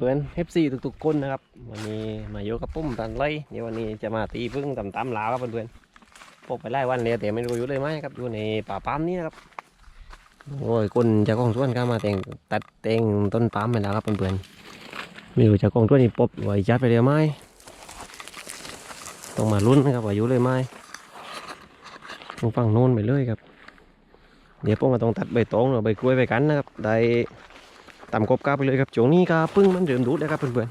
วัสดีเพื่อนเอฟซีทุกๆคนนะครับ วันนี้มาอยู่กับปุ้มตันไล่เดี๋ยววันนี้จะมาตีพึ่งตำตำลาวครับเพื่อนๆพบไปไล่วันเลยแต่ไม่รู้อยู่เลยไหมครับอยู่ในป่าปามนี่นะครับโอ้ยคนจะกองสวนก็มาแต่งตัดแต่งต้นปามไปแล้วครับเพื่อนๆไม่รู้จะกองสวนนี่ปบไว้จัดไปเดียไหมต้องมาลุ้นนะครับว่าอยู่เลยไหมตรงฝั่งโน้นไปเลยครับ เดี๋ยวพวกมาต้องตัดใบตองหรือใบกล้วยไปกันนะครับได้ ต่ำกบก้าวไปเลยครับช่วงนี้ก็พึ่งมันเริ่มดูดแล้วครับเพื่อน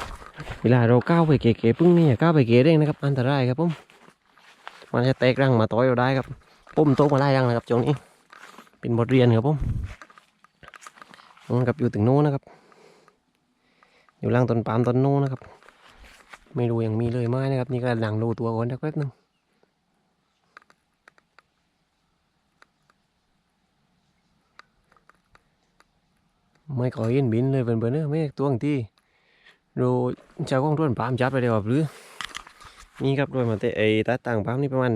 ๆเวลาเราก้าวไปเก๋ๆพึ่งนี่อย่าก้าวไปเก๋เร่งนะครับอันตรายครับผมมันจะแตกรังมาต่อยเราได้ครับปุ่มโต๊ะมาไล่รังนะครับช่วงนี้เป็นบทเรียนครับผมมันกับอยู่ถึงโน้นนะครับ อยู่ล่างต้นปาล์มต้นโน้นนะครับ ไม่รู้ยังมีเลยไหมนะครับ นี่ก็หลังดูตัวก่อนสักแป๊บนึง ไม่ก่อยเห็นบินเลยเพื่อนๆเนอะไม่ตัวงที่เราเจ้าของต้นปามจัดไปเดียวหรือนี่ครับโดยมาเตะไอ้ตาต่างปามนี่ประมาณ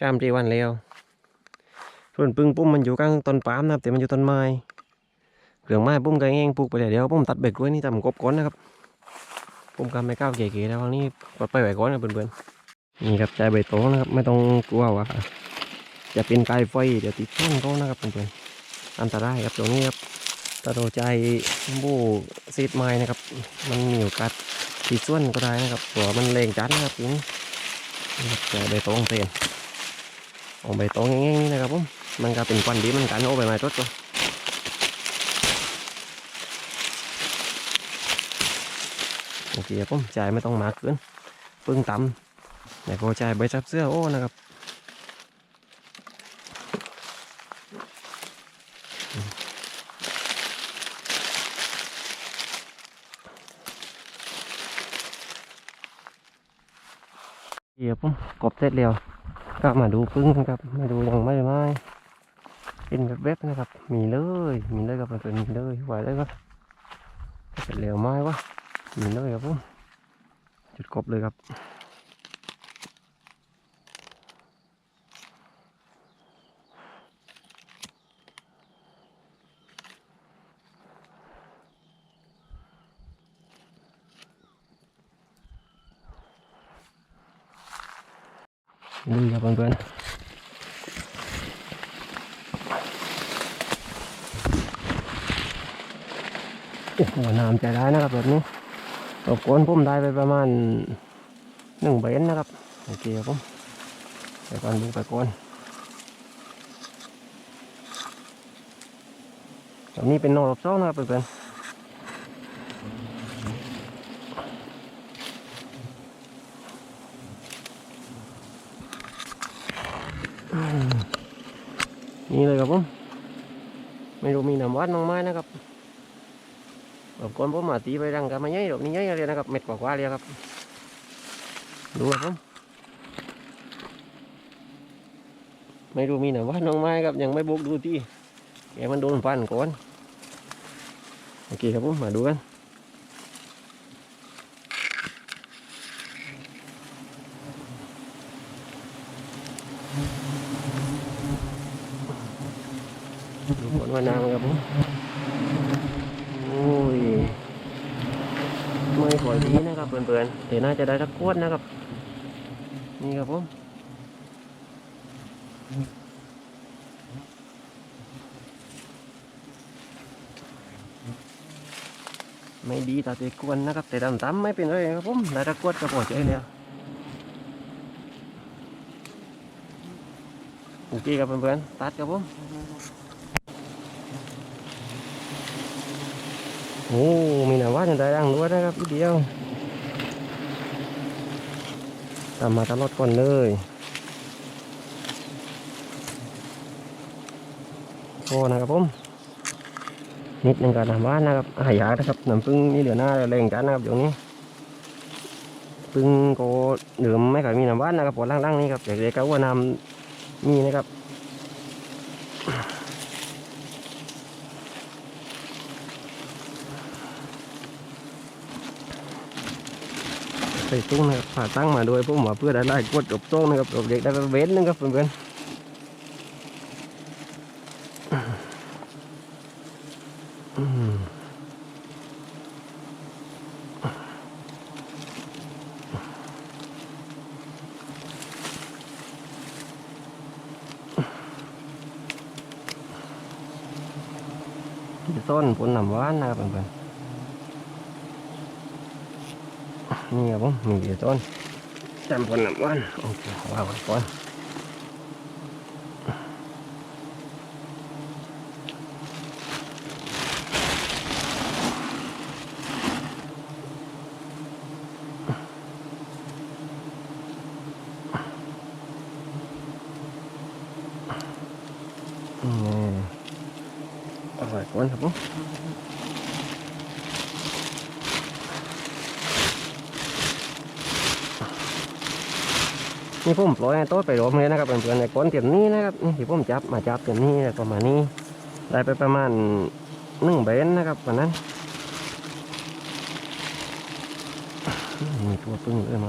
จามจีวันแล้วส่วนปึ้งปุ้มมันอยู่กลางต้นปามนะครับแต่มันอยู่ต้นไม้เหลืองไม้ปุ้มก็แง่งปลูกไปเดี๋ยวเดียวปุ้มตัดเบ็ดกล้วยนี่ทำกบก้อนนะครับปุ้มกำไม่ก้าวเก๋ๆแล้วนนี้ปลดไปไหวก้อนนะเพื่อนๆนี่ครับใจใบโตนะครับไม่ต้องกลัวว่าจะเป็นไกลไฟเดี๋ยวติดช่องเขานะครับเพื่อนๆอันตรายครับตรงนี้ครับ ตะโดใจบูซีดไม้นะครับ มันมีโอกาสติดส่วนก็ได้นะครับตัวมันแรงจัดนะครับทีนี้นะครับแต่ใบตองเต็นเอาใบตองง่ายๆนี่นะครับผมมันก็เป็นควันดีมันกันโอ้ใบไม้ต้นตัวโอเคครับผมจ่ายไม่ต้องมากเกินปึ้งต่ำแต่ก็จ่ายใบซับเสื้อโอ้นะครับ ยวผมกบเสร็จแล้วก็มาดูพึ่งครับ มาดูยังไม่ไม่เป็นแบบเว็บๆนะครับ มีเลย มีเลยครับเป็นมีเลยไหวเลยครับเสร็จแล้วไหมวะมีเลยครับผมจุดกบเลยครับ นี่ครับเพื่อนโอ้โหน้ำใจได้นะครับแบบนี้ตบก้นผมได้ไปประมาณหนึ่งเบนนะครับโอเคครับผมไปก่อนดูไปก่อนตอนนี้เป็นนอกรอบสองนะครับเพื่อน นี่เลยครับผม ไม่รู้มีน้ำวัดน้องไม้นะครับรบกวนผมมาตีไปรังกันมาใหญ่รอบนี้ใหญ่เลยนะครับเม็ดกว่าๆเลยครับ ดูครับผมไม่รู้มีหนว่าน้องไม้ครับยังไม่บุกดูที่แกมันโดนฟันก่อนโอเคครับผมมาดูกัน ดูผลว่าน้ำครับผมโอ้ยไม่ค่อยดีนะครับเพื่อนๆแต่น่าจะได้สักขวดนะครับ นี่ครับผมไม่ดีแต่ตีกวนนะครับ แต่ดำตั้มไม่เป็นไรครับผมได้สักขวดก็พอใจแล้วโอเคครับเพื่อนๆตัดครับผม โอ้มีหนาว่าจะได้ดังด้วยนะครับอีเดียวตามมาตลอดก่อนเลยโอ้นะครับผมนิดหนึ่งกับน้ำว่านะครับอาหยานะครับน้ำพึ่งนี่เหลือหน้าแรงจัดนะครับเดี๋ยวนี้พึ่งก็เหลือไม่ค่อยมีน้ำว่านนะครับปวดล่างๆนี่ครับเด็กๆก็ว่าน้ำมีนะครับ ใส่ตู้นะครับผ่าตั้งมาด้วยพวกหมอเพื่อได้ไล่กวดอบโซ่นะครับอบเด็กได้เว้นนะครับเพื่อนต้นผลหนำว่านนะครับเพื่อน ๆนี่ครับผมมีกี่ต้นจำผลน้ำหวานโอเคว่าไว้ก่อนอืมเอาไว้ก่อนครั นี่ผมปล่อยให้โต้นไปรวมเลยนะครับเพื่อนๆในก้นเตรียมนี้นะครับนี่ที่ผมจับมาจับเตรียมนี้ประมาณนี้ ได้ไปประมาณหนึ่งเบนนะครับวันนั้นมีตัวปึ้งเลยไหม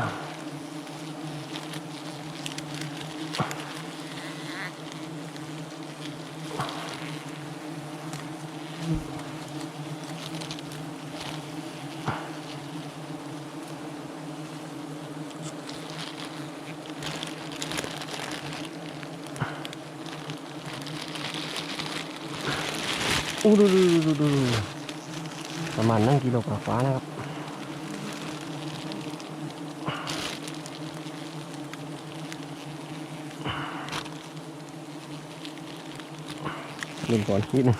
า อู้ดูดูดูดูประมาณนั่งกิโลกว่าฟ้านะครับเล่นก่อนนิดนึง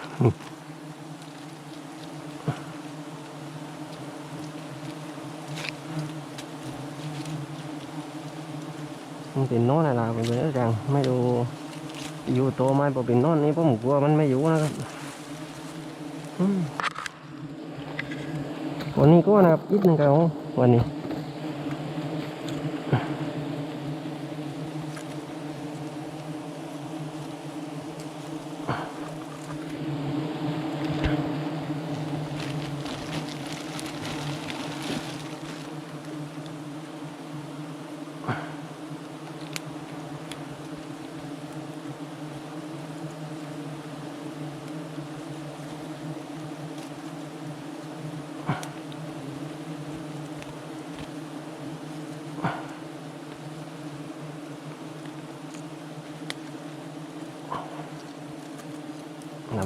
มันเป็นโน้นอะไรเป็นเรื่ วันนี้ก็นะครับอีกหนึ่งครับวันนี้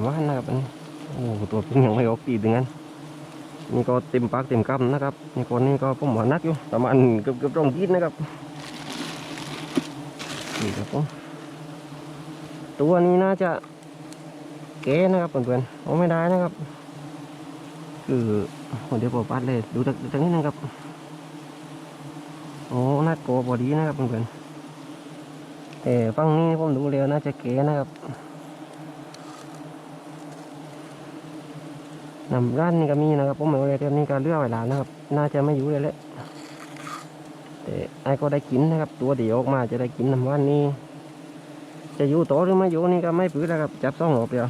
ว่านนะครับอันนี้โอ้ตัวเป็นยังไม่ออกตีดึงนั้นนี่ก็เต็มปากเต็มคำนะครับนี่คนนี้ก็ผมว่านักอยู่ประมาณเกือบเกือบตรงกินนะครับนี่ครับผมตัวนี้น่าจะแก่นะครับเพื่อนๆเอาไม่ได้นะครับ คือเดี๋ยวผมปัดเลยดูตรงตรงนี้นะครับโอ้น่ากลัวพอดีนะครับเพื่อนๆแต่ฝั่งนี้ผมดูแล้วน่าจะแก่นะครับ นำร้านนี่ก็มีนะครับผมเอาเลยเดี๋ยวนี้ก็เลือกเวลานะครับ น่าจะไม่อยู่เลยแหละแต่ไอ้ก็ได้กินนะครับ ตัวเดียวออกมาจะได้กินน้ำว่านนี่จะอยู่โตหรือไม่อยู่นี่ก็ไม่ปื้อนะครับ จับสองหอบเดียว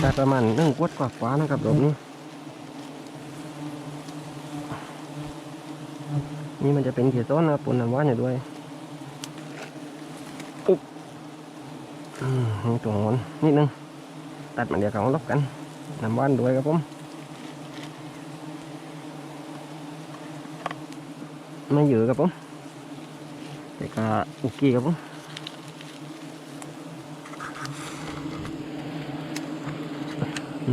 ได้ประมาณนึ่งขวดกว่าฟ้านะครับรอบนี้ นี่มันจะเป็นเขียต้นนะครับปนน้ำว่านอยู่ด้วย มนี่ตัวงอนนิดนึง ตัดมันเดียวเขาลบกันนำบ้านด้วยครับผม ไม่เยอะครับผมแต่ก็โอเคครับผม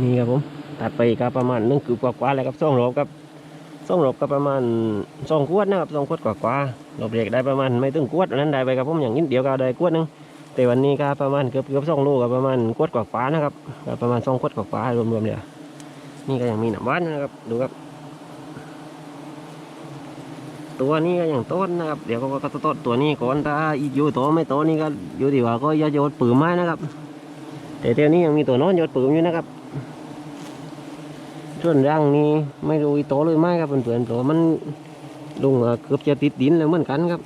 นี่ครับผมตัดไปก็ประมาณนึ่งคืบกว่าๆเลยครับสองรอบครับสองรอบก็ประมาณสองขวดนะครับสองขวดกว่าๆรอบเด็กได้ประมาณไม่ถึงขวดอันนั้นได้ไปครับผมอย่างนิดเดียวก็ได้ขวดนึง แต่วันนี้ก็ประมาณเกือบเกือบสองโลกับประมาณขวดกว่าฟ้านะครับประมาณสองขวดกว่าฟ้ารวมๆเนี่ยนี่ก็ยังมีหนามบ้านนะครับ ดูครับ ตัวนี้ก็ยังต้นนะครับ เดี๋ยวก็ก็ต้นตัวนี้ก่อนถ้าอีกอยู่โตไม่โตนี่ก็อยู่ที่ว่าก็ย่าโยนปืนไม้นะครับ แต่เดี๋ยวนี้ยังมีตัวน้อนโยนปืนอยู่นะครับส่วนร่างนี้ไม่รู้อีโตหรือไม่ครับเพื่อนๆตัวมันลุงเกือบจะติดดินแล้วเหมือนกันครับ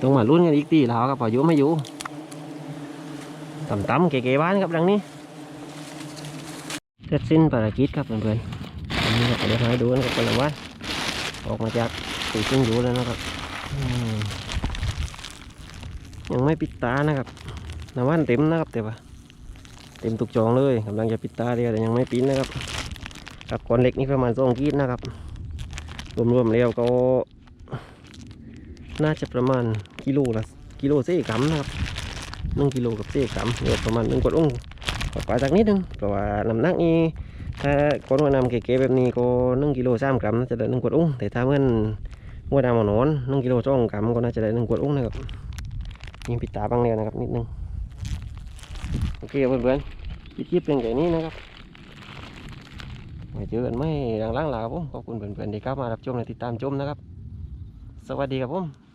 ต้องมาลุ้นกันอีกทีแล้วครับพายุไม่อยู่ต่ำๆเก๋ๆบ้านครับดังนี้เสร็จสิ้นภารกิจครับเพื่อนๆอันนี้ก็เดี๋ยวให้ดูนะครับเป็นว่าออกมาจากตีซึ่งอยู่แล้วนะครับยังไม่ปิดตานะครับน้ำว่านเต็มนะครับแต่ว่าเต็มตุกจองเลยกำลังจะปิดตาเดียวแต่ยังไม่ปิ้นะครับครับก้อนเล็กนี่ประมาณสองกีดนะครับ รวมๆแล้วก็ น่าจะประมาณ กิโลละกิโลเศษกรัมนะครับหนึ่งกิโลกับเศษกรัมเดี๋ยวประมาณหนึ่งกวดอุ้งกว่าจากนิดนึงเพราะว่าน้ำหนักนี่ถ้าก้อนหัวนำเก๋ๆแบบนี้ก็หนึ่งกิโลสามกรัมน่าจะได้หนึ่งกวดอุ้งแต่ถ้าเมื่อนหัวดำหนอนหนึ่งกิโลสองกรัมก็น่าจะได้หนึ่งกวดอุ้งนะครับยิงปิดตาบ้างแล้วนะครับนิดนึงโอเคเพื่อนๆปิดคลิปเป็นอย่นี้นะครับไว้เจอกันไม่หลังๆหลาครับผมขอบคุณเพื่อนๆที่เข้ามารับชมและติดตามชมนะครับ สวัสดีครับผม